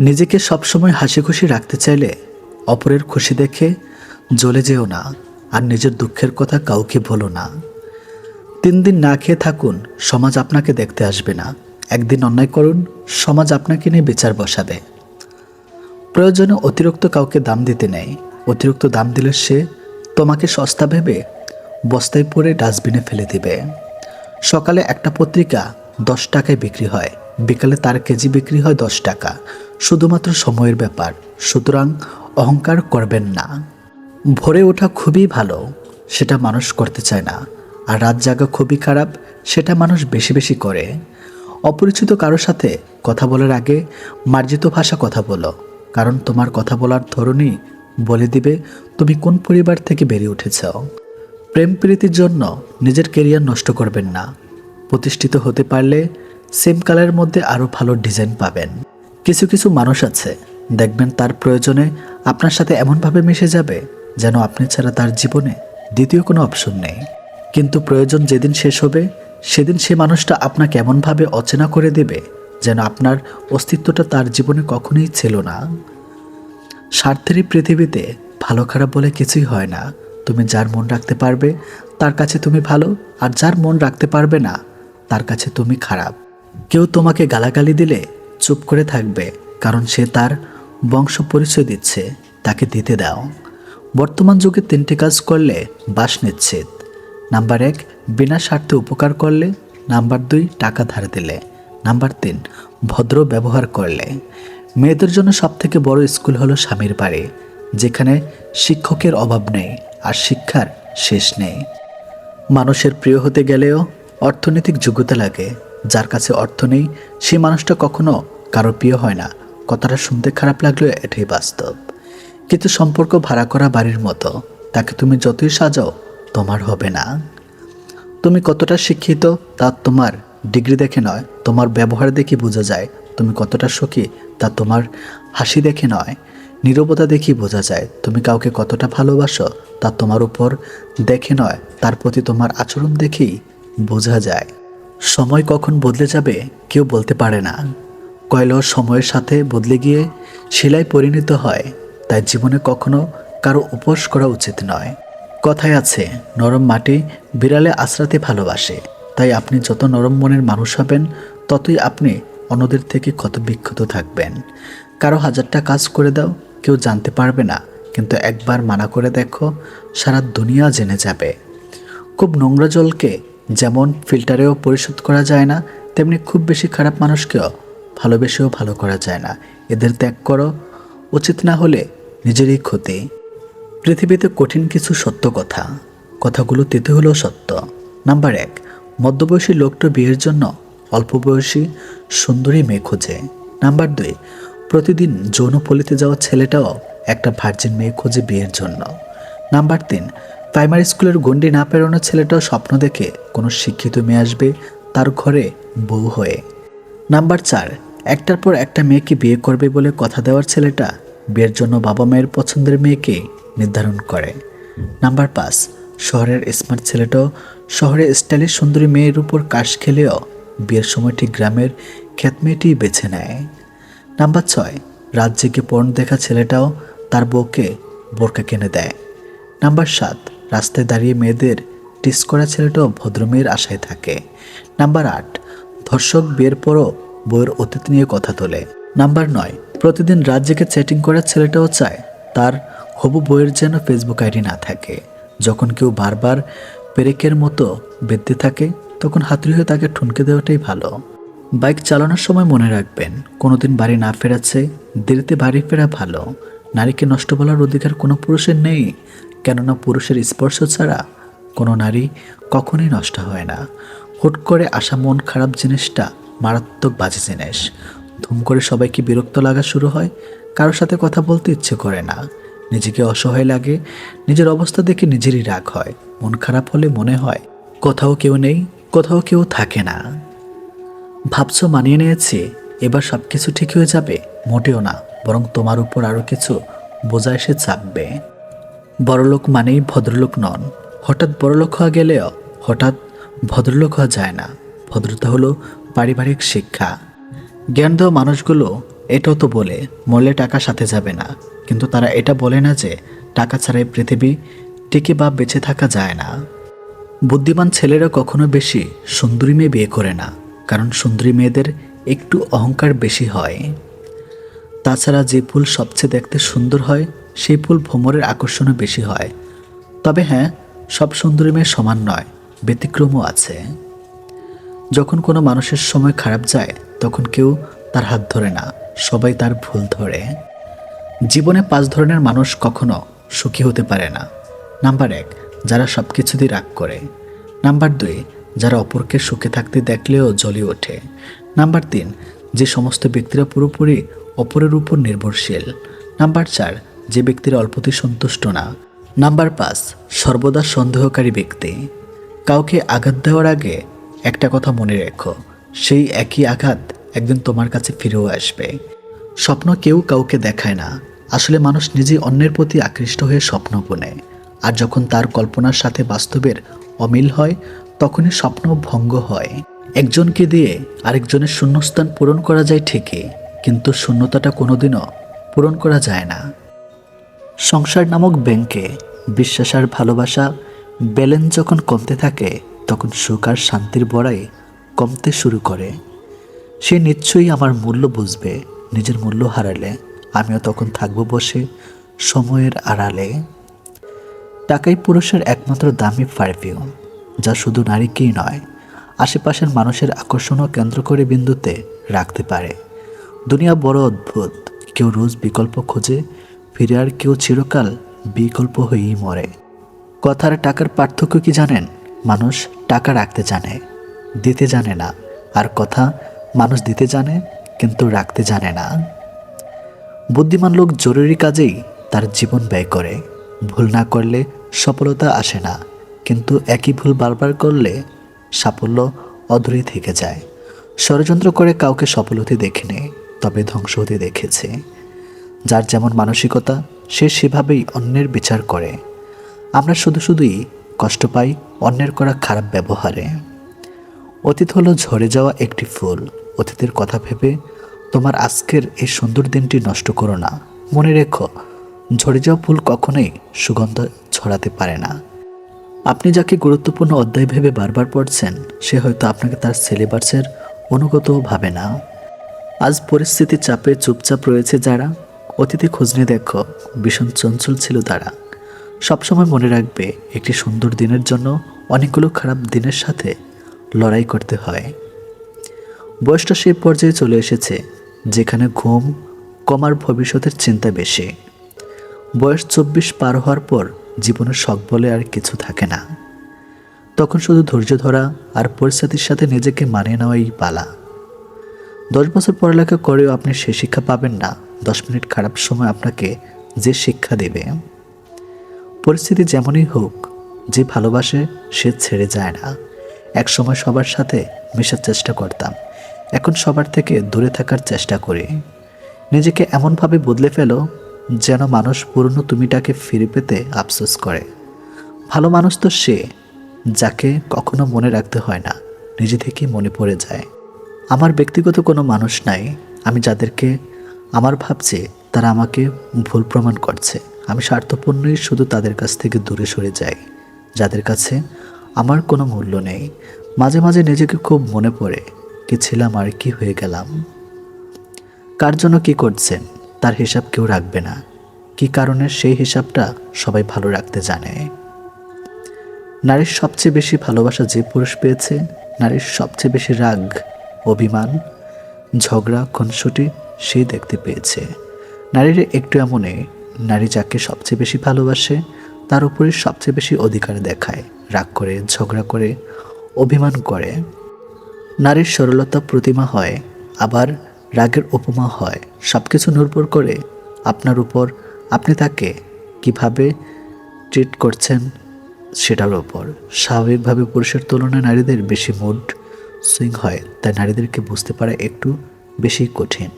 নিজেকে সবসময় হাসি খুশি রাখতে চাইলে অপরের খুশি দেখে জ্বলে যেও না আর নিজের দুঃখের কথা কাউকে বলো না। তিন দিন না খেয়ে থাকুন, সমাজ আপনাকে দেখতে আসবে না। একদিন অন্যায় করুন, সমাজ আপনাকে নিয়ে বিচার বসাবে। প্রয়োজনে অতিরিক্ত কাউকে দাম দিতে নেই। অতিরিক্ত দাম দিলে সে তোমাকে সস্তা ভেবে বস্তায় পরে ডাস্টবিনে ফেলে দিবে। সকালে একটা পত্রিকা দশ টাকায় বিক্রি হয়। বিকালে তার কেজি বিক্রি হয় দশ টাকা। শুধুমাত্র সময়ের ব্যাপার। সুতরাং অহংকার করবেন না। ভোরে ওঠা খুবই ভালো, সেটা মানুষ করতে চায় না। আর রাত জাগা খুবই খারাপ, সেটা মানুষ বেশি বেশি করে। অপরিচিত কারোর সাথে কথা বলার আগে মার্জিত ভাষা কথা বলো, কারণ তোমার কথা বলার ধরনই বলে দিবে তুমি কোন পরিবার থেকে বেরিয়ে উঠেছ। প্রেম প্রীতির জন্য নিজের কেরিয়ার নষ্ট করবেন না। প্রতিষ্ঠিত হতে পারলে সেম কালারের মধ্যে আরও ভালো ডিজাইন পাবেন। কিছু কিছু মানুষ আছে। দেখবেন তার প্রয়োজনে আপনার সাথে এমনভাবে মিশে যাবে যেন আপনি ছাড়া তার জীবনে দ্বিতীয় কোনো অপশন নেই। কিন্তু প্রয়োজন যেদিন শেষ হবে, সেদিন সে মানুষটা আপনাকে এমনভাবে অচেনা করে দেবে যেন আপনার অস্তিত্বটা তার জীবনে কখনোই ছিল না। স্বার্থের পৃথিবীতে ভালো খারাপ বলে কিছুই হয় না। তুমি যার মন রাখতে পারবে, তার কাছে তুমি ভালো, আর যার মন রাখতে পারবে না, তার কাছে তুমি খারাপ। কেউ তোমাকে গালাগালি দিলে চুপ করে থাকবে, কারণ সে তার বংশ পরিচয় দিচ্ছে, তাকে দিতে দাও। বর্তমান যুগে তিনটি কাজ করলে বাস নিশ্চিত। নাম্বার এক, বিনা স্বার্থে উপকার করলে। নাম্বার দুই, টাকা ধার দিলে। নাম্বার তিন, ভদ্র ব্যবহার করলে। মেয়েদের জন্য সবথেকে বড় স্কুল হলো স্বামীর বাড়ি, যেখানে শিক্ষকের অভাব নেই আর শিক্ষার শেষ নেই। মানুষের প্রিয় হতে গেলেও অর্থনৈতিক যোগ্যতা লাগে। যার কাছে অর্থ নেই সে মানুষটা কখনো কারও প্রিয় হয় না। কথাটা শুনতে খারাপ লাগলেও এটাই বাস্তব। কিন্তু সম্পর্ক ভাড়া করা বাড়ির মতো, তাকে তুমি যতই সাজাও, তোমার হবে না। তুমি কতটা শিক্ষিত, তা তোমার ডিগ্রি দেখে নয়, তোমার ব্যবহার দেখে বোঝা যায়। তুমি কতটা সুখী, তা তোমার হাসি দেখে নয়। নীরবতা দেখেই বোঝা যায়, তুমি কাউকে কতটা ভালোবাসো, তা তোমার উপর দেখে নয়। তার প্রতি তোমার আচরণ দেখেই বোঝা যায়। সময় কখন বদলে যাবে কেউ বলতে পারে না। কয়লা সময়ের সাথে বদলে গিয়ে শিলায় পরিণত হয়, তাই জীবনে কখনো কারও উপোস করা উচিত নয়। কথায় আছে, নরম মাটি বিড়ালে আশ্রাতে ভালোবাসে, তাই আপনি যত নরম মনের মানুষ হবেন, ততই আপনি অন্যদের থেকে ক্ষত বিক্ষত থাকবেন। কারও হাজারটা কাজ করে দাও, কেউ জানতে পারবে না, কিন্তু একবার মানা করে দেখো, সারা দুনিয়া জেনে যাবে। খুব নোংরা জলকে যেমন ফিল্টারেও পরিশোধ করা যায় না, তেমনি খুব বেশি খারাপ মানুষকেও ভালোবেসেও ভালো করা যায় না। এদের ত্যাগ করো, উচিত না হলে নিজেরই ক্ষতি। পৃথিবীতে কঠিন কিছু সত্য কথা, কথাগুলো তেতে হলেও সত্য। নাম্বার এক, মধ্যবয়সী লোকটা বিয়ের জন্য অল্প বয়সী সুন্দরী মেয়ে খোঁজে। নাম্বার দুই, প্রতিদিন যৌনপল্লিতে যাওয়া ছেলেটাও একটা ভার্জিন মেয়ে খোঁজে বিয়ের জন্য। নাম্বার তিন প্রাইমারি স্কুলের গণ্ডি না পেরোনো ছেলেটাও স্বপ্ন দেখে কোনো শিক্ষিত মেয়ে আসবে তার ঘরে বউ হয়ে। নাম্বার চার, একটার পর একটা মেয়েকে বিয়ে করবে বলে কথা দেওয়ার ছেলেটা বিয়ের জন্য বাবা মায়ের পছন্দের মেয়েকে নির্ধারণ করে। নাম্বার পাঁচ, শহরের স্মার্ট ছেলেটাও শহরে স্টাইলিশ সুন্দরী মেয়ের উপর কাশ খেলেও বিয়ের সময় ঠিক গ্রামের খ্যাত মেয়েটিই বেছে নেয়। নাম্বার ছয়, রাত জেগে পর্ন দেখা ছেলেটাও তার বউকে বোরকা কিনে দেয়। নাম্বার সাত রাস্তায় দাঁড়িয়ে মেয়েদের টিস করা ছেলেটাও ভদ্রমেয়ের আশায় থাকে। নাম্বার আট, ধর্ষক বিয়ের পরও বইয়ের অতীত নিয়ে কথা তোলে। নাম্বার নয়, প্রতিদিন রাত জেগে চ্যাটিং করার ছেলেটাও চায় তার হবু বইয়ের যেন ফেসবুক আইডি না থাকে। যখন কেউ বারবার পেরেকের মতো বেঁধতে থাকে, তখন হাতুড়ি হয়ে তাকে ঠুনকে দেওয়াটাই ভালো। বাইক চালানোর সময় মনে রাখবেন, কোনোদিন বাড়ি না ফেরাচ্ছে, দেরিতে বাড়ি ফেরা ভালো। নারীকে নষ্ট বলার অধিকার কোনো পুরুষের নেই। কেননা পুরুষের স্পর্শ ছাড়া কোনো নারী কখনোই নষ্ট হয় না। হুট করে আসা মন খারাপ জিনিসটা মারাত্মক বাজে জিনিস। ধুম করে সবাইকে বিরক্ত লাগা শুরু হয় কারোর সাথে কথা বলতে ইচ্ছে করে না। নিজেকে অসহায় লাগে, নিজের অবস্থা দেখে নিজেরই রাগ হয়। মন খারাপ হলে মনে হয়, কোথাও কেউ নেই, কোথাও কেউ থাকে না। ভাবছ মানিয়ে নিয়েছি, এবার সব কিছু ঠিক হয়ে যাবে? মোটেও না, বরং তোমার উপর আরও কিছু বোঝা এসে চাপবে। বড়লোক মানেই ভদ্রলোক নন। হঠাৎ বড়লোক হওয়া গেলেও হঠাৎ ভদ্রলোক হওয়া যায় না। ভদ্রতা হলো পারিবারিক শিক্ষা। জ্ঞান দেওয়া মানুষগুলো এটাও তো বলে, মরলে টাকা সাথে যাবে না। কিন্তু তারা এটা বলে না যে টাকা ছাড়াই পৃথিবী টিকে বা বেঁচে থাকা যায় না। বুদ্ধিমান ছেলেরা কখনো বেশি সুন্দরী মেয়ে বিয়ে করে না, কারণ সুন্দরী মেয়েদের একটু অহংকার বেশি হয়। তাছাড়া যে ফুল সবচেয়ে দেখতে সুন্দর হয় সেই ফুল ভ্রমরের আকর্ষণও বেশি হয়। তবে হ্যাঁ সব সুন্দরী মেয়ে সমান নয়, ব্যতিক্রমও আছে। যখন কোনো মানুষের সময় খারাপ যায়, তখন কেউ তার হাত ধরে না, সবাই তার ভুল ধরে। জীবনে পাঁচ ধরনের মানুষ কখনো সুখী হতে পারে না। নাম্বার এক, যারা সব কিছুতেই রাগ করে। নাম্বার দুই, যারা অপরকে সুখে থাকতে দেখলেও জ্বলে ওঠে। নাম্বার তিন, যে সমস্ত ব্যক্তিরা পুরোপুরি অপরের উপর নির্ভরশীল। নাম্বার চার যে ব্যক্তিরা অল্পতেই সন্তুষ্ট না। নাম্বার পাঁচ, সর্বদা সন্দেহকারী ব্যক্তি। কাউকে আঘাত দেওয়ার আগে একটা কথা মনে রেখো, সেই একই আঘাত একদিন তোমার কাছে ফিরেও আসবে। স্বপ্ন কেউ কাউকে দেখায় না। আসলে মানুষ নিজে অন্যের প্রতি আকৃষ্ট হয়ে স্বপ্ন বোনে আর যখন তার কল্পনার সাথে বাস্তবের অমিল হয়, তখনই স্বপ্ন ভঙ্গ হয়। একজনকে দিয়ে আরেকজনের শূন্যস্থান পূরণ করা যায় ঠিকই, কিন্তু শূন্যতাটা কোনোদিনও পূরণ করা যায় না। সংসার নামক ব্যাংকে বিশ্বাস আর ভালোবাসা ব্যালেন্স যখন কমতে থাকে, তখন সুখ আর শান্তির বড়াই কমতে শুরু করে। সে নিশ্চয়ই আমার মূল্য বুঝবে, নিজের মূল্য হারালে। আমিও তখন থাকব বসে সময়ের আড়ালে। টাকাই পুরুষের একমাত্র দামি পারফিউম যা শুধু নারীকেই নয়, আশেপাশের মানুষের আকর্ষণও কেন্দ্র করে বিন্দুতে রাখতে পারে। দুনিয়া বড় অদ্ভুত, কেউ রোজ বিকল্প খোঁজে ফিরে আর কেউ চিরকাল বিকল্প হয়েই মরে। কথার টাকার পার্থক্য কি জানেন? মানুষ টাকা রাখতে জানে, দিতে জানে না। আর কথা মানুষ দিতে জানে, কিন্তু রাখতে জানে না। বুদ্ধিমান লোক জরুরি কাজেই তার জীবন ব্যয় করে। ভুল না করলে সফলতা আসে না, কিন্তু একই ভুল বারবার করলে সাফল্য অধুরি থেকে যায়। ষড়যন্ত্র করে কাউকে সফল হতে দেখিনি, তবে ধ্বংস হতে দেখেছে। যার যেমন মানসিকতা, সে সেভাবেই অন্যের বিচার করে। আমরা শুধু শুধুই কষ্ট পাই অন্যের করা খারাপ ব্যবহারে। অতীত হলো ঝরে যাওয়া একটি ফুল। অতীতের কথা ভেবে তোমার আজকের এই সুন্দর দিনটি নষ্ট করো না। মনে রেখো, ঝরে যাওয়া ফুল কখনোই সুগন্ধ ছড়াতে পারে না। আপনি যাকে গুরুত্বপূর্ণ অধ্যায় ভেবে বারবার পড়ছেন, সে হয়তো আপনাকে তার সিলেবাসের অনুগতও ভাবে না। আজ পরিস্থিতির চাপে চুপচাপ রয়েছে যারা অতীতে খোঁজ নিয়ে দেখো, ভীষণ চঞ্চল ছিল তারা। সবসময় মনে রাখবে, একটি সুন্দর দিনের জন্য অনেকগুলো খারাপ দিনের সাথে লড়াই করতে হয়। বয়সটা সেই পর্যায়ে চলে এসেছে, যেখানে ঘুম কমার ভবিষ্যতের চিন্তা বেশি। বয়স চব্বিশ পার হওয়ার পর জীবনের শখ বলে আর কিছু থাকে না। তখন শুধু ধৈর্য ধরা আর পরিস্থিতির সাথে নিজেকে মানিয়ে নেওয়াই পালা। দশ বছর পড়ালেখা করেও আপনি সে শিক্ষা পাবেন না। দশ মিনিট খারাপ সময় আপনাকে যে শিক্ষা দেবে, পরিস্থিতি যেমনই হোক, যে ভালোবাসে সে ছেড়ে যায় না। এক সময় সবার সাথে মেশার চেষ্টা করতাম। এখন সবার থেকে দূরে থাকার চেষ্টা করি। নিজেকে এমনভাবে বদলে ফেলো যেন মানুষ পুরনো তুমিটাকে ফিরে পেতে আফসোস করে। ভালো মানুষ তো সে যাকে কখনো মনে রাখতে হয় না, নিজে থেকেই মনে পড়ে যায়। আমার ব্যক্তিগত কোনো মানুষ নাই। আমি যাদেরকে আমার ভাবছি, তারা আমাকে ভুল প্রমাণ করছে। আমি স্বার্থপূর্ণই শুধু তাদের কাছ থেকে দূরে সরে যাই, যাদের কাছে আমার কোনো মূল্য নেই। মাঝে মাঝে নিজেকে খুব মনে পড়ে, কি ছিলাম আর কি হয়ে গেলাম? কার জন্য কি করছেন? তার হিসাব কেউ রাখবে না। কি কারণে সেই হিসাবটা সবাই ভালো রাখতে জানে? নারীর সবচেয়ে বেশি ভালোবাসা যে পুরুষ পেয়েছে, নারীর সবচেয়ে বেশি রাগ অভিমান, ঝগড়া, খুনসুটি সে দেখতে পেয়েছে। নারীর একটু এমনই, নারী যাকে সবচেয়ে বেশি ভালোবাসে, তার উপরে সবচেয়ে বেশি অধিকার দেখায়, রাগ করে, ঝগড়া করে, অভিমান করে। নারীর সরলতা প্রতিমা হয়, আবার রাগের উপমা হয়। সব কিছু নির্ভর করে, আপনার উপর আপনি তাকে কীভাবে ট্রিট করছেন, সেটার ওপর স্বাভাবিকভাবে পুরুষের তুলনায় নারীদের বেশি মুড সুইং হয়, তাই নারীদেরকে বুঝতে পারা একটু বেশি কঠিন।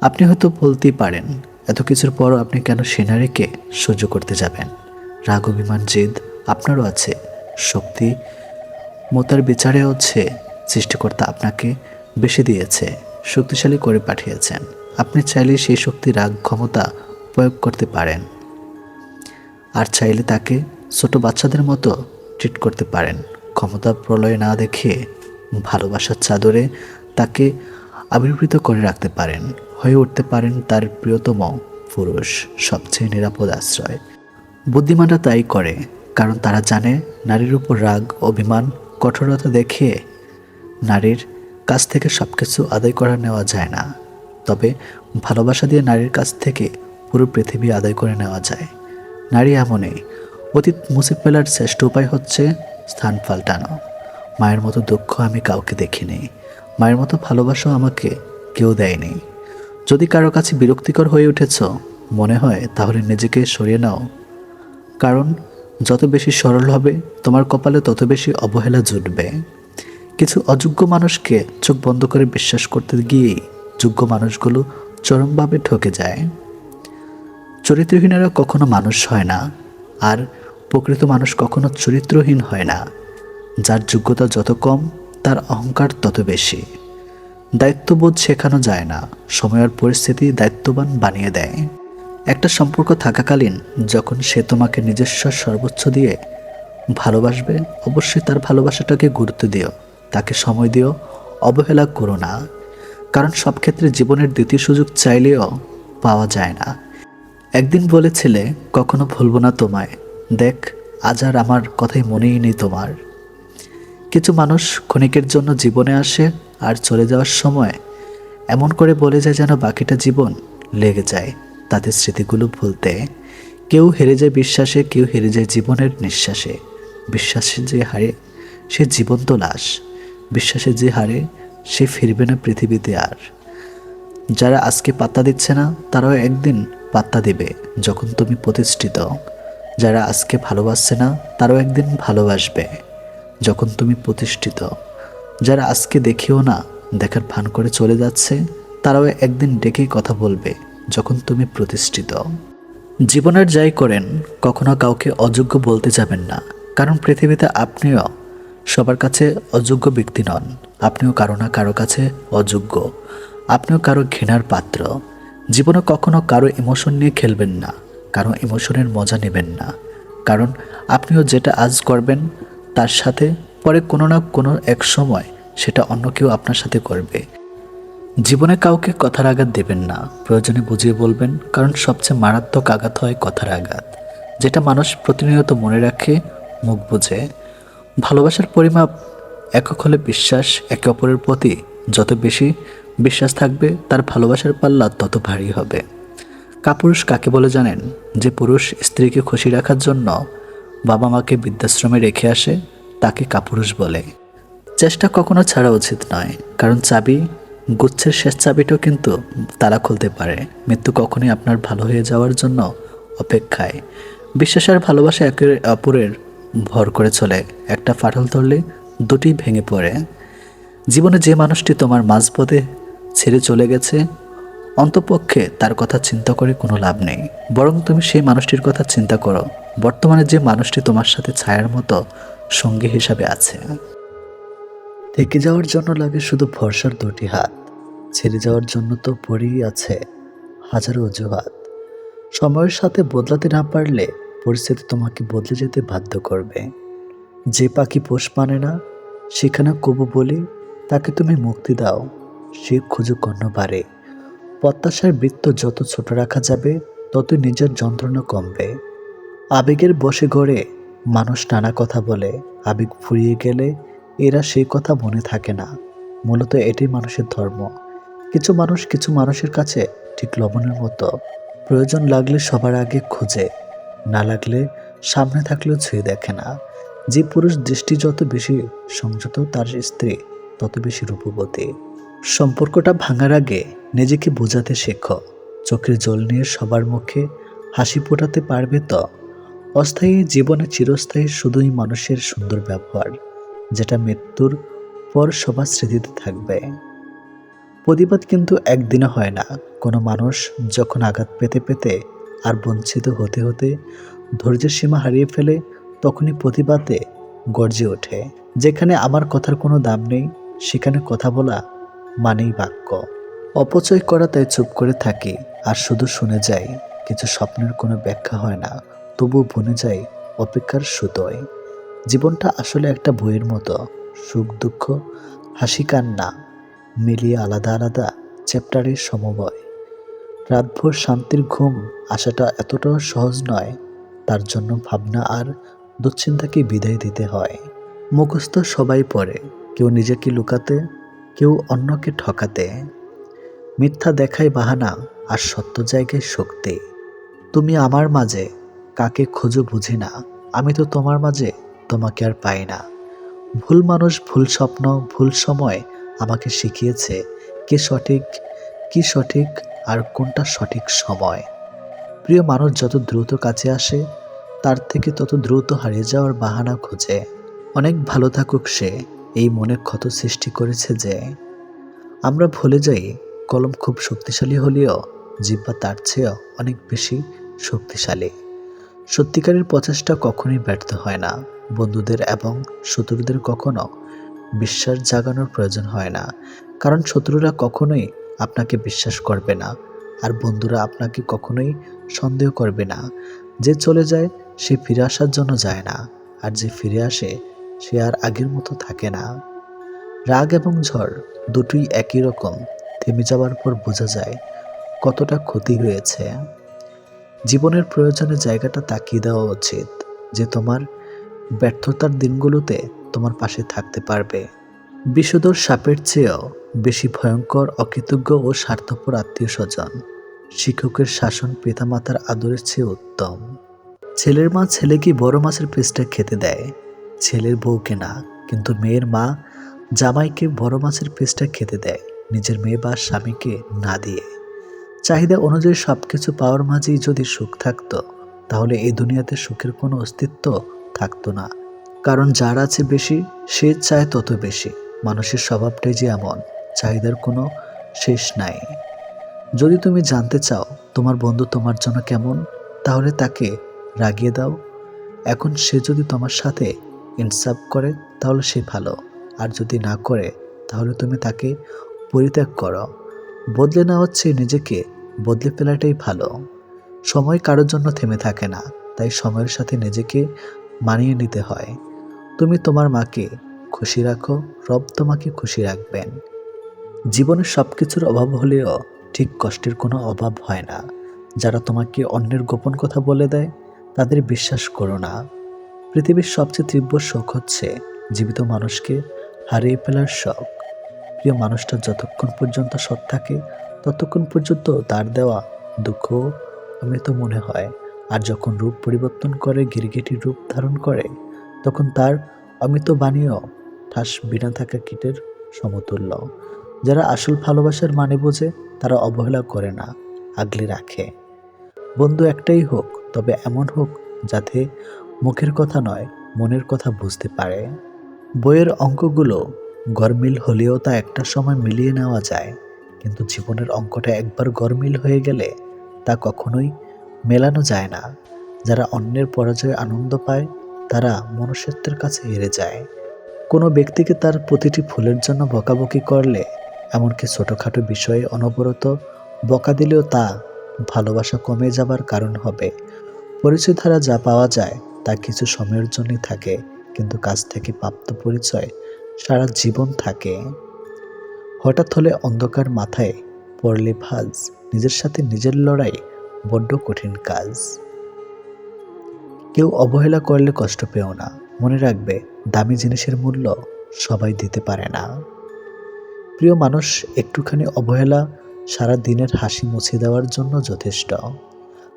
আপনি হয়তো বলতেই পারেন, এত কিছুর পরও আপনি কেন সে নারীকে সহ্য করতে যাবেন? রাগ অভিমান জেদ আপনারও আছে, শক্তি মতার বিচারে হচ্ছে, সৃষ্টিকর্তা আপনাকে বেশি দিয়েছে, শক্তিশালী করে পাঠিয়েছেন। আপনি চাইলে সেই শক্তি, রাগ, ক্ষমতা প্রয়োগ করতে পারেন। আর চাইলে তাকে ছোট বাচ্চাদের মতো ট্রিট করতে পারেন। ক্ষমতা প্রলয় না দেখে ভালোবাসার চাদরে তাকে আবির্ভূত করে রাখতে পারেন। হয়ে উঠতে পারেন তার প্রিয়তম পুরুষ, সবচেয়ে নিরাপদ আশ্রয়। বুদ্ধিমানরা তাই করে, কারণ তারা জানে নারীর উপর রাগ, অভিমান, কঠোরতা দেখিয়ে নারীর কাছ থেকে সব কিছু আদায় করা নেওয়া যায় না। তবে ভালোবাসা দিয়ে নারীর কাছ থেকে পুরো পৃথিবী আদায় করে নেওয়া যায়। নারী এমনই, অতীত মুছে ফেলার শ্রেষ্ঠ উপায় হচ্ছে স্থান পাল্টানো। মায়ের মতো দুঃখ আমি কাউকে দেখিনি। মায়ের মতো ভালোবাসাও আমাকে কেউ দেয়নি। যদি কারও কাছে বিরক্তিকর হয়ে উঠেছ, মনে হয় তাহলে নিজেকে সরিয়ে নাও। কারণ যত বেশি সরল হবে, তোমার কপালে তত বেশি অবহেলা জুটবে। কিছু অযোগ্য মানুষকে চোখ বন্ধ করে বিশ্বাস করতে গিয়েই যোগ্য মানুষগুলো চরমভাবে ঠকে যায়। চরিত্রহীনেরা কখনো মানুষ হয় না, আর প্রকৃত মানুষ কখনো চরিত্রহীন হয় না। যার যোগ্যতা যত কম, তার অহংকার তত বেশি। দায়িত্ববোধ শেখানো যায় না সময়ের পরিস্থিতি দায়িত্ববান বানিয়ে দেয়। একটা সম্পর্ক থাকাকালীন যখন সে তোমাকে নিজস্ব সর্বোচ্চ দিয়ে ভালোবাসবে, অবশ্যই তার ভালোবাসাটাকে গুরুত্ব দিও, তাকে সময় দিও, অবহেলা করো না। কারণ সব ক্ষেত্রে জীবনের দ্বিতীয় সুযোগ চাইলেও পাওয়া যায় না। একদিন বলেছিলে, কখনো ভুলবো না তোমায়। দেখ, আজ আর আমার কথাই মনেই নেই তোমার। কিছু মানুষ ক্ষণিকের জন্য জীবনে আসে আর চলে যাওয়ার সময় এমন করে বলে যায় যেন বাকিটা জীবন লেগে যায় তাদের স্মৃতিগুলো ভুলতে। কেউ হেরে যায় বিশ্বাসে, কেউ হেরে যায় জীবনের নিঃশ্বাসে। বিশ্বাসে যে হারে সে জীবন্ত লাশ, বিশ্বাসে যে হারে সে ফিরবে না পৃথিবীতে আর। যারা আজকে পাত্তা দিচ্ছে না, তারাও একদিন পাত্তা দিবে যখন তুমি প্রতিষ্ঠিত। যারা আজকে ভালোবাসছে না, তারাও একদিন ভালোবাসবে। যখন তুমি প্রতিষ্ঠিত, যারা আজকে দেখেও না, দেখার ভান করে চলে যাচ্ছে, তারাও একদিন ডেকেই কথা বলবে, যখন তুমি প্রতিষ্ঠিত। জীবনের যাই করেন, কখনো কাউকে অযোগ্য বলতে যাবেন না, কারণ পৃথিবীতে আপনিও সবার কাছে অযোগ্য ব্যক্তি নন, আপনিও কারও না কারও কাছে অযোগ্য, আপনিও কারও ঘৃণার পাত্র। জীবনে কখনো কারও ইমোশন নিয়ে খেলবেন না, কারও ইমোশনের মজা নেবেন না, কারণ আপনিও যেটা আজ করবেন তার সাথে পরে কোনো না কোনো এক সময় সেটা অন্য কেউ আপনার সাথে করবে। জীবনে কাউকে কথার আঘাত দেবেন না। প্রয়োজনে বুঝিয়ে বলবেন, কারণ সবচেয়ে মারাত্মক আঘাত হয় কথার আঘাত। যেটা মানুষ প্রতিনিয়ত মনে রাখে, মুখ বুঝে। ভালোবাসার পরিমাপ, একক হলে বিশ্বাস, একে অপরের প্রতি যত বেশি বিশ্বাস থাকবে, তার ভালোবাসার পাল্লা তত ভারী হবে। কাপুরুষ কাকে বলে জানেন? যে পুরুষ স্ত্রীকে খুশি রাখার জন্য বাবা মাকে বৃদ্ধাশ্রমে রেখে আসে, তাকে কাপুরুষ বলে। চেষ্টা কখনো ছাড়া উচিত নয়, কারণ চাবি, গুচ্ছের শেষ চাবিটাও কিন্তু তালা খুলতে পারে। মৃত্যু কখনোই আপনার ভালো হয়ে যাওয়ার জন্য অপেক্ষায়। বিশ্বাস আর ভালোবাসা একে অপরের ভর করে চলে। একটা ফাটল ধরলে দুটি ভেঙে পড়ে। জীবনে যে মানুষটি তোমার মাঝপথে ছেড়ে চলে গেছে, অন্তপক্ষে তার কথা চিন্তা করে কোনো লাভ নেই। বরং তুমি সেই মানুষটির কথা চিন্তা করো। বর্তমানে যে মানুষটি তোমার সাথে ছায়ার মতো সঙ্গী হিসাবে আছে। থেকে যাওয়ার জন্য লাগে শুধু ভরসার দুটি হাত। ছেড়ে যাওয়ার জন্য তো পড়েই আছে হাজারো অজুহাত। সময়ের সাথে বদলাতে না পারলে পরিস্থিতি তোমাকে বদলে যেতে বাধ্য করবে। যে পাখি পোষ মানে না, সেখানে কবু বলি তাকে তুমি মুক্তি দাও, সে খুঁজো কর্ণ বাড়ে প্রত্যাশার বৃত্ত যত ছোট রাখা যাবে, ততই নিজের যন্ত্রণা কমবে। আবেগের বসে গড়ে মানুষ নানা কথা বলে। আবেগ ফুরিয়ে গেলে এরা সেই কথা মনে থাকে না। মূলত এটাই মানুষের ধর্ম। কিছু মানুষ কিছু মানুষের কাছে ঠিক লবণের মতো। প্রয়োজন লাগলে সবার আগে খোঁজে। না লাগলে সামনে থাকলেও ছুঁয়ে দেখে না। যে পুরুষ দৃষ্টি যত বেশি সংযত, তার স্ত্রী তত বেশি রূপবতী। সম্পর্কটা ভাঙার আগে নিজেকে বোঝাতে শেখো। চোখের জল নিয়ে সবার মুখে হাসি ফোটাতে পারবে তো? অস্থায়ী জীবনে চিরস্থায়ী শুধুই মানুষের সুন্দর ব্যবহার, যেটা মৃত্যুর পর সবার স্মৃতিতে থাকবে। প্রতিবাদ কিন্তু একদিনে হয় না। কোনো মানুষ যখন আঘাত পেতে পেতে আর বঞ্চিত হতে হতে ধৈর্যের সীমা হারিয়ে ফেলে, তখনই প্রতিবাদে গর্জে ওঠে। যেখানে আমার কথার কোনো দাম নেই, সেখানে কথা বলা মানেই বাক্য। অপচয় করা তাই চুপ করে থাকি, আর শুধু শুনে যাই, কিছু স্বপ্নের কোনো ব্যাখ্যা হয় না। তবু বনে যায় অপেক্ষার সুতোয় জীবনটা আসলে একটা বইয়ের মতো। সুখ, দুঃখ, হাসি, কান্না মিলিয়ে আলাদা আলাদা চ্যাপ্টারের সমবয়। রাতভর শান্তির ঘুম আসাটা এতটাও সহজ নয়, তার জন্য ভাবনা আর দুশ্চিন্তাকে বিদায় দিতে হয়। মুখস্থ সবাই পড়ে, কেউ নিজেকে লুকাতে, কেউ অন্যকে ঠকাতে। মিথ্যা দেখায় বাহানা আর সত্য জায়গায় শক্তি। তুমি আমার মাঝে কাকে খোঁজো বুঝি না। আমি তো তোমার মাঝে তোমাকে আর পাই না। ভুল মানুষ ভুল স্বপ্ন, ভুল সময় আমাকে শিখিয়েছে কে সঠিক, কি সঠিক আর কোনটা সঠিক সময়। প্রিয় মানুষ যত দ্রুত কাছে আসে, তার থেকে তত দ্রুত হারিয়ে যাওয়ার বাহানা খোঁজে। অনেক ভালো থাকুক সে, এই মনে ক্ষত সৃষ্টি করেছে যে। আমরা ভুলে যাই, কলম খুব শক্তিশালী হলেও জিব্বা তার চেয়েও অনেক বেশি শক্তিশালী। সত্যিকারের প্রচেষ্টা কখনোই ব্যর্থ হয় না। বন্ধুদের এবং শত্রুদের কখনো বিশ্বাস জাগানোর প্রয়োজন হয় না। কারণ শত্রুরা কখনোই আপনাকে বিশ্বাস করবে না। আর বন্ধুরা আপনাকে কখনোই সন্দেহ করবে না। যে চলে যায়, সে ফিরে আসার জন্য যায় না। আর যে ফিরে আসে, সে আর আগের মতো থাকে না। রাগ এবং ঝড় দুটোই একই রকম। থেমে যাওয়ার পর বোঝা যায় কতটা ক্ষতি হয়েছে। জীবনের প্রয়োজনে জায়গাটা তাকিয়ে দেওয়া উচিত যে তোমার ব্যর্থতার দিনগুলোতে তোমার পাশে থাকতে পারবে। বিষধর সাপের চেয়েও বেশি ভয়ঙ্কর, অকৃতজ্ঞ ও স্বার্থপর আত্মীয় স্বজন শিক্ষকের শাসন পিতামাতার আদরের চেয়ে উত্তম। ছেলের মা ছেলেকে বড় মাছের পেস্টটা খেতে দেয়? ছেলের বউকে না কিন্তু মেয়ের মা জামাইকে বড় মাছের পিসটা খেতে দেয়, নিজের মেয়ে বা স্বামীকে না দিয়ে। চাহিদা অনুযায়ী সব কিছু পাওয়ার মাঝেই যদি সুখ থাকতো, তাহলে এই দুনিয়াতে সুখের কোনো অস্তিত্ব থাকতো না। কারণ যার আছে বেশি, সে চায় তত বেশি। মানুষের স্বভাবটাই যে এমন, চাহিদার কোনো শেষ নাই। যদি তুমি জানতে চাও, তোমার বন্ধু তোমার জন্য কেমন, তাহলে তাকে রাগিয়ে দাও। এখন সে যদি তোমার সাথে ইনসাফ করে, তাহলে সে ভালো। আর যদি না করে, তাহলে তুমি তাকে পরিত্যাগ করো। বদলে নেওয়া হচ্ছে নিজেকে বদলে ফেলাটাই ভালো। সময় কারোর জন্য থেমে থাকে না, তাই সময়ের সাথে নিজেকে মানিয়ে নিতে হয়। তুমি তোমার মাকে খুশি রাখো, রব তোমাকে খুশি রাখবেন। জীবনের সব কিছুর অভাব হলেও ঠিক কষ্টের কোনো অভাব হয় না। যারা তোমাকে অন্যের গোপন কথা বলে দেয়, তাদের বিশ্বাস করো না। পৃথিবীর সবচেয়ে তীব্র শোক হচ্ছে জীবিত মানুষকে হারিয়ে ফেলার শখ প্রিয় মানুষটা যতক্ষণ পর্যন্ত সৎ থাকে ততক্ষণ পর্যন্ত তার দেওয়া দুঃখ অমৃত মনে হয়। আর যখন রূপ পরিবর্তন করে গিরগিটি রূপ ধারণ করে, তখন তার অমৃত বাণীও ঠাস বিনা থাকা কীটের সমতুল্য। যারা আসল ভালোবাসার মানে বোঝে, তারা অবহেলা করে না, আগলে রাখে। বন্ধু একটাই হোক, তবে এমন হোক যাতে মুখের কথা নয়, মনের কথা বুঝতে পারে। বইয়ের অঙ্কগুলো গরমিল হলেও তা একটা সময় মিলিয়ে নেওয়া যায়। কিন্তু জীবনের অঙ্কটা একবার গরমিল হয়ে গেলে তা কখনোই মেলানো যায় না। যারা অন্যের পরাজয়ে আনন্দ পায়, তারা মনুষ্যত্বের কাছে হেরে যায়। কোনো ব্যক্তিকে তার প্রতিটি ফুলের জন্য বকাবকি করলে এমনকি ছোটোখাটো বিষয়ে অনবরত বকা দিলেও তা ভালোবাসা কমে যাবার কারণ হবে। পরিচয় ধারা যা পাওয়া যায় তা কিছু সময়ের জন্যই থাকে, কিন্তু কাজ থেকে প্রাপ্ত পরিচয় সারা জীবন থাকে। হঠাৎ হলে অন্ধকার মাথায় পড়লে ভাজ নিজের সাথে নিজের লড়াই বড্ড কঠিন কাজ। কেউ অবহেলা করলে কষ্ট পেও না। মনে রাখবে, দামি জিনিসের মূল্য সবাই দিতে পারে না। প্রিয় মানুষ, একটুখানি অবহেলা সারা দিনের হাসি মুছে দেওয়ার জন্য যথেষ্ট।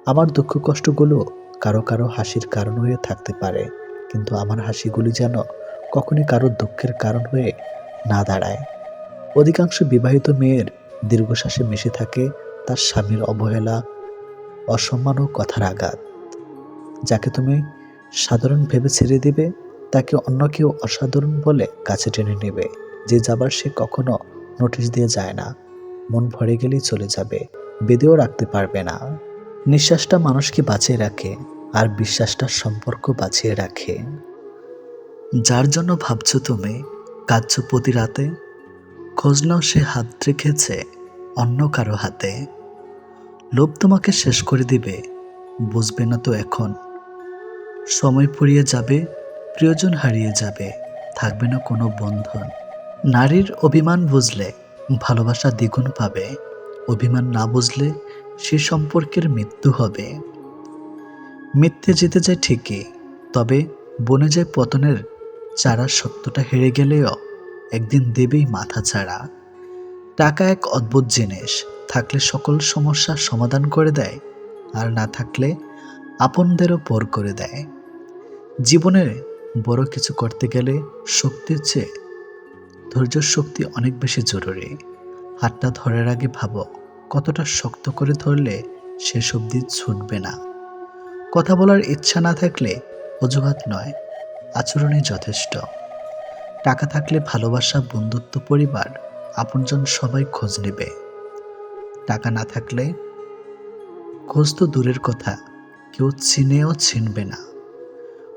আমার দুঃখ কষ্টগুলো কারও কারও হাসির কারণ হয়ে থাকতে পারে, কিন্তু আমার হাসিগুলি যেন কখনই কারও দুঃখের কারণ হয়ে না দাঁড়ায়। অধিকাংশ বিবাহিত মেয়ের দীর্ঘশ্বাসে মিশে থাকে তার স্বামীর অবহেলা অসম্মান ও কথার আঘাত। যাকে তুমি সাধারণ ভেবে ছেড়ে দিবে, তাকে অন্য কেউ অসাধারণ বলে কাছে টেনে নেবে, যে যাবার সে কখনো নোটিশ দিয়ে যায় না। মন ভরে গেলেই চলে যাবে, বেঁধেও রাখতে পারবে না। নিঃশ্বাসটা মানুষকে বাঁচিয়ে রাখে, আর বিশ্বাসটা সম্পর্ক বাঁচিয়ে রাখে। যার জন্য ভাবছ তুমি, কাঁদছো প্রতি রাতে? খোঁজ নাও সে হাত রেখেছে, অন্য কারও হাতে। লোভ তোমাকে শেষ করে দিবে, বুঝবে না তো এখন। সময় ফুরিয়ে যাবে, প্রিয়জন হারিয়ে যাবে, থাকবে না কোনো বন্ধন। নারীর অভিমান বুঝলে ভালোবাসা দ্বিগুণ পাবে, অভিমান না বুঝলে সে সম্পর্কের মৃত্যু হবে। মিথ্যে জিতে যায় ঠিকই, তবে বনে যায় পতনের চারা সত্যটা হেরে গেলেও একদিন দেবেই মাথা ছাড়া। টাকা এক অদ্ভুত জিনিস, থাকলে সকল সমস্যার সমাধান করে দেয়, আর না থাকলে আপনদেরও পর করে দেয়। জীবনে বড় কিছু করতে গেলে শক্তির চেয়ে ধৈর্য শক্তি অনেক বেশি জরুরি। হাতটা ধরার আগে ভাবো, কতটা শক্ত করে ধরলে শেষ অবধি ছুটবে না। কথা বলার ইচ্ছা না থাকলে অজুহাত নয়, আচরণই যথেষ্ট। টাকা থাকলে ভালোবাসা, বন্ধুত্ব, পরিবার আপনজন সবাই খোঁজ নেবে। টাকা না থাকলে খোঁজ তো দূরের কথা, কেউ চিনেও চিনবে না।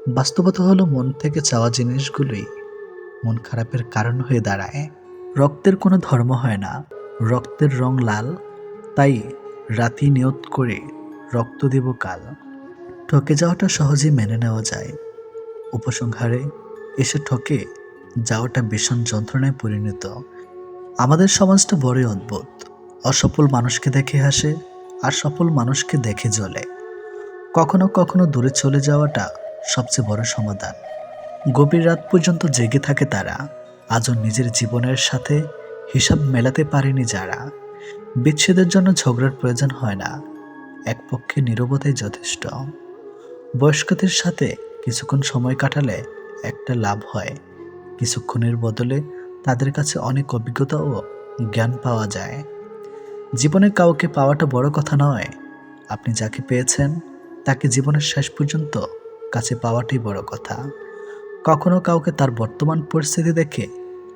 বাস্তবতা হলো মন থেকে চাওয়া জিনিসগুলোই মন খারাপের কারণ হয়ে দাঁড়ায়। রক্তের কোনো ধর্ম হয় না। রক্তের রং লাল, তাই রাতি নিয়ত করে রক্ত দেব কাল। ঠকে যাওয়াটা সহজেই মেনে নেওয়া যায়। উপসংহারে এসে ঠকে যাওয়াটা ভীষণ যন্ত্রণায় পরিণত। আমাদের সমাজটা বড়ই অদ্ভুত। অসফল মানুষকে দেখে হাসে, আর সফল মানুষকে দেখে জ্বলে। কখনো কখনো দূরে চলে যাওয়াটা সবচেয়ে বড় সমাধান। গভীর রাত পর্যন্ত জেগে থাকে তারা। আজও নিজের জীবনের সাথে হিসাব মেলাতে পারেনি যারা। বিচ্ছেদের জন্য ঝগড়ার প্রয়োজন হয় না। এক পক্ষে নীরবতাই যথেষ্ট। বয়স্কদের সাথে কিছুক্ষণ সময় কাটালে একটা লাভ হয়। কিছুক্ষণের বদলে তাদের কাছে অনেক অভিজ্ঞতা ও জ্ঞান পাওয়া যায়। জীবনে কাউকে পাওয়াটা বড় কথা নয়। আপনি যাকে পেয়েছেন, তাকে জীবনের শেষ পর্যন্ত কাছে পাওয়াটাই বড় কথা। কখনো কাউকে তার বর্তমান পরিস্থিতি দেখে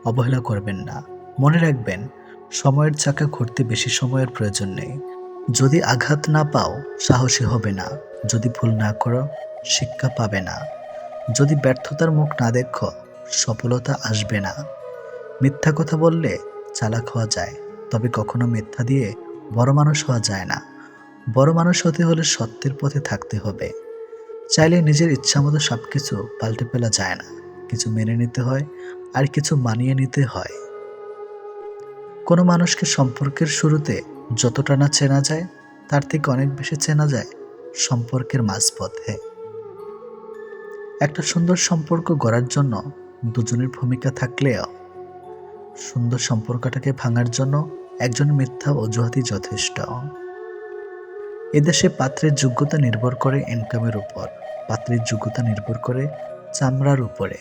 অবহেলা করবেন না। মনে রাখবেন, সময়ের চাকা ঘুরতে বেশি সময়ের প্রয়োজন নেই। যদি আঘাত না পাও, সাহসী হবে না। যদি ভুল না করো, শিক্ষা পাবে না। যদি ব্যর্থতার মুখ না দেখো সফলতা আসবে না। মিথ্যা কথা বললে চালাক হওয়া যায়, তবে কখনো মিথ্যা দিয়ে বড় মানুষ হওয়া যায় না। বড় মানুষ হতে হলে সত্যের পথে থাকতে হবে। চাইলে নিজের ইচ্ছা মতো সব কিছু পাল্টে ফেলা যায় না। কিছু মেনে নিতে হয়, আর কিছু মানিয়ে নিতে হয়। কোনো মানুষকে সম্পর্কের শুরুতে যতটা না চেনা যায়, তার থেকে অনেক বেশি চেনা যায় সম্পর্কের মাঝপথে। একটা সুন্দর সম্পর্ক গড়ার জন্য দুজনের ভূমিকা থাকলেও সুন্দর সম্পর্কটাকে ভাঙার জন্য একজন মিথ্যা অজুহাতই যথেষ্ট। এদেশে পাত্রের যোগ্যতা নির্ভর করে ইনকামের উপর, পাত্রের যোগ্যতা নির্ভর করে চামড়ার উপরে।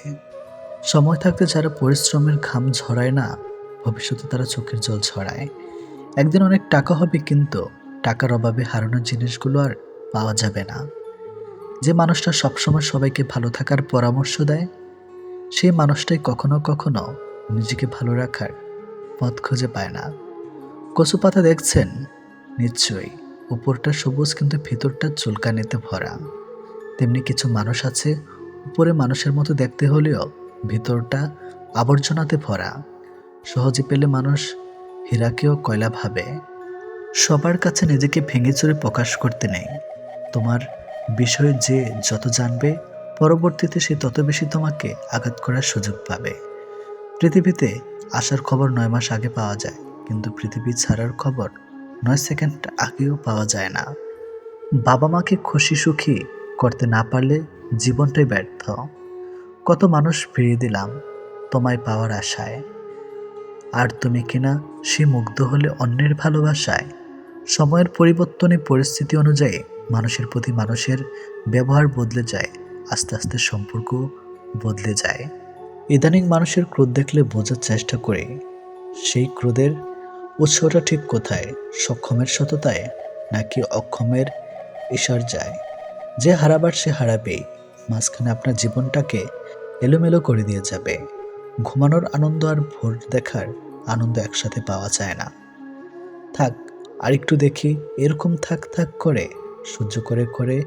সময় থাকতে যারা পরিশ্রমের ঘাম ঝরায় না, ভবিষ্যতে তারা চোখের জল ছড়ায়। একদিন অনেক টাকা হবে কিন্তু টাকার অভাবে হারানোর জিনিসগুলো আর পাওয়া যাবে না। যে মানুষটা সবসময় সবাইকে ভালো থাকার পরামর্শ দেয় সেই মানুষটাই কখনো কখনো নিজেকে ভালো রাখার পথ খুঁজে পায় না। কচু পাতা দেখছেন, নিশ্চয়ই উপরটা সবুজ কিন্তু ভেতরটা চুলকানিতে ভরা। তেমনি কিছু মানুষ আছে, উপরে মানুষের মতো দেখতে হলেও ভেতরটা আবর্জনাতে ভরা। সহজে পেলে মানুষ হীরাকেও কয়লা ভাবে। সবার কাছে নিজেকে ভেঙে চড়ে প্রকাশ করতে নেই। তোমার বিষয়ে যে যত জানবে পরবর্তীতে সে তত বেশি তোমাকে আঘাত করার সুযোগ পাবে। পৃথিবীতে আসার খবর নয় মাস আগে পাওয়া যায়, কিন্তু পৃথিবী ছাড়ার খবর নয় সেকেন্ড আগেও পাওয়া যায় না। বাবা মাকে খুশি সুখী করতে না পারলে জীবনটাই ব্যর্থ। কত মানুষ ফিরিয়ে দিলাম তোমায় পাওয়ার আশায়। আর তুমি কিনা সে মুগ্ধ হলে অন্যের ভালোবাসায়। সময়ের পরিবর্তনে পরিস্থিতি অনুযায়ী মানুষের প্রতি মানুষের ব্যবহার বদলে যায়। আস্তে আস্তে সম্পর্ক বদলে যায়। ইদানিং মানুষের ক্রোধ দেখলে বোঝার চেষ্টা করে, সেই ক্রোধের উৎসটা ঠিক কোথায়? সক্ষমের সততায় নাকি অক্ষমের ইশার যায়? যে হারাবার সে হারাবেই, মাঝখানে আপনার জীবনটাকে এলোমেলো করে দিয়ে যাবে। ঘুমানোর আনন্দ আর ভোর দেখার আনন্দ একসাথে পাওয়া যায় না। থাক আর একটু দেখি, এরকম থাক থাক করে, সহ্য করে করে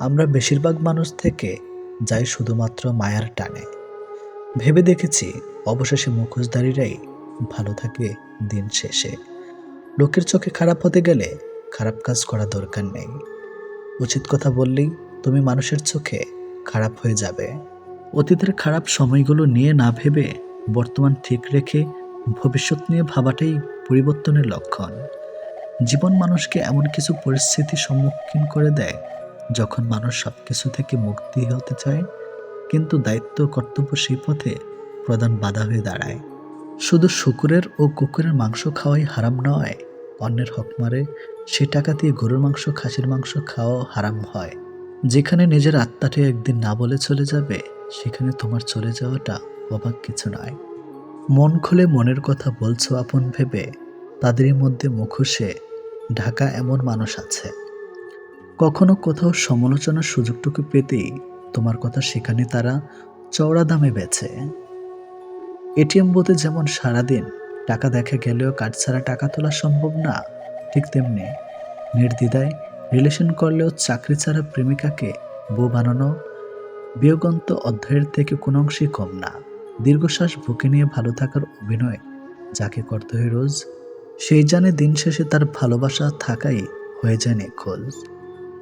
আমরা বেশিরভাগ মানুষ থেকে যাই শুধুমাত্র মায়ার টানে। ভেবে দেখেছি অবশেষে মুখোশধারীরাই ভালো থাকে দিন শেষে। লোকের চোখে খারাপ হতে গেলে খারাপ কাজ করা দরকার নেই। উচিত কথা বললেই তুমি মানুষের চোখে খারাপ হয়ে যাবে। অতীতের খারাপ সময়গুলো নিয়ে না ভেবে বর্তমান ঠিক রেখে ভবিষ্যৎ নিয়ে ভাবাটাই পরিবর্তনের লক্ষণ। জীবন মানুষকে এমন কিছু পরিস্থিতির সম্মুখীন করে দেয় যখন মানুষ সব কিছু থেকে মুক্তি হতে চায়, কিন্তু দায়িত্ব কর্তব্য সেই পথে প্রধান বাধা হয়ে দাঁড়ায়। শুধু শুকুরের ও কুকুরের মাংস খাওয়াই হারাম নয়, অন্যের হক মারে সে টাকা দিয়ে গরুর মাংস, খাসির মাংস খাওয়াও হারাম হয়। যেখানে নিজের আত্মাটি একদিন না বলে চলে যাবে, সেখানে তোমার চলে যাওয়াটা অবাক কিছু নয়। মন খুলে মনের কথা বলছো আপন ভেবে, তাদেরই মধ্যে মুখোশে ঢাকা এমন মানুষ আছে। কখনো কোথাও সমালোচনার সুযোগটুকু পেতেই তোমার কথা সেখানে তারা চওড়া দামে বেচে এটিএম বুথে যেমন সারাদিন টাকা দেখা গেলেও কার্ড ছাড়া টাকা তোলা সম্ভব না, ঠিক তেমনি নির্দ্বিধায় রিলেশন করলেও চাকরি ছাড়া প্রেমিকাকে বউ বানানো বিয়োগন্ত অধ্যায়ের থেকে কোনো অংশই কম না। দীর্ঘশ্বাস বুকে নিয়ে ভালো থাকার অভিনয় যাকে করতে হয় রোজ, সেই জানে দিন শেষে তার ভালোবাসা থাকাই হয়ে যায় নিখোঁজ।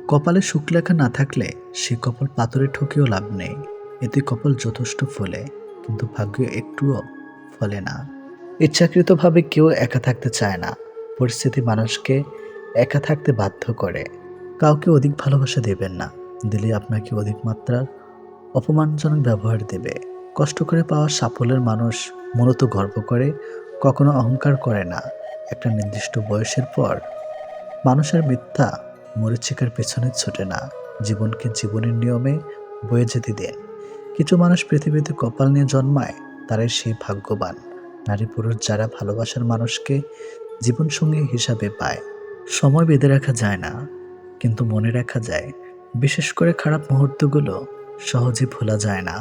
কপালে সুখলেখা না থাকলে সে কপাল পাথরে ঠকেও লাভ নেই। এতে কপাল যথেষ্ট ফলে, কিন্তু ভাগ্য একটুও ফলে না। ইচ্ছাকৃতভাবে কেউ একা থাকতে চায় না। পরিস্থিতি মানুষকে একা থাকতে বাধ্য করে। কাউকে অধিক ভালোবাসা দেবেন না। দিলে আপনাকে অধিক মাত্রার অপমানজনক ব্যবহার দেবে। কষ্ট করে পাওয়া সাফল্যের মানুষ মূলত গর্ব করে, কখনো অহংকার করে না। একটা নির্দিষ্ট বয়সের পর মানুষের মিথ্যা মরিচিকার পেছনে ছোটে না। জীবনকে জীবনের নিয়মে বয়ে যেতে দেন। কিছু মানুষ পৃথিবীতে কপাল নিয়ে জন্মায়, তারাই সেই ভাগ্যবান। নারী পুরুষ যারা ভালোবাসার মানুষকে জীবনসঙ্গী হিসাবে পায়। সময় বেঁধে রাখা যায় না, কিন্তু মনে রাখা যায়। বিশেষ করে খারাপ মুহূর্তগুলো সহজে ভোলা যায় না।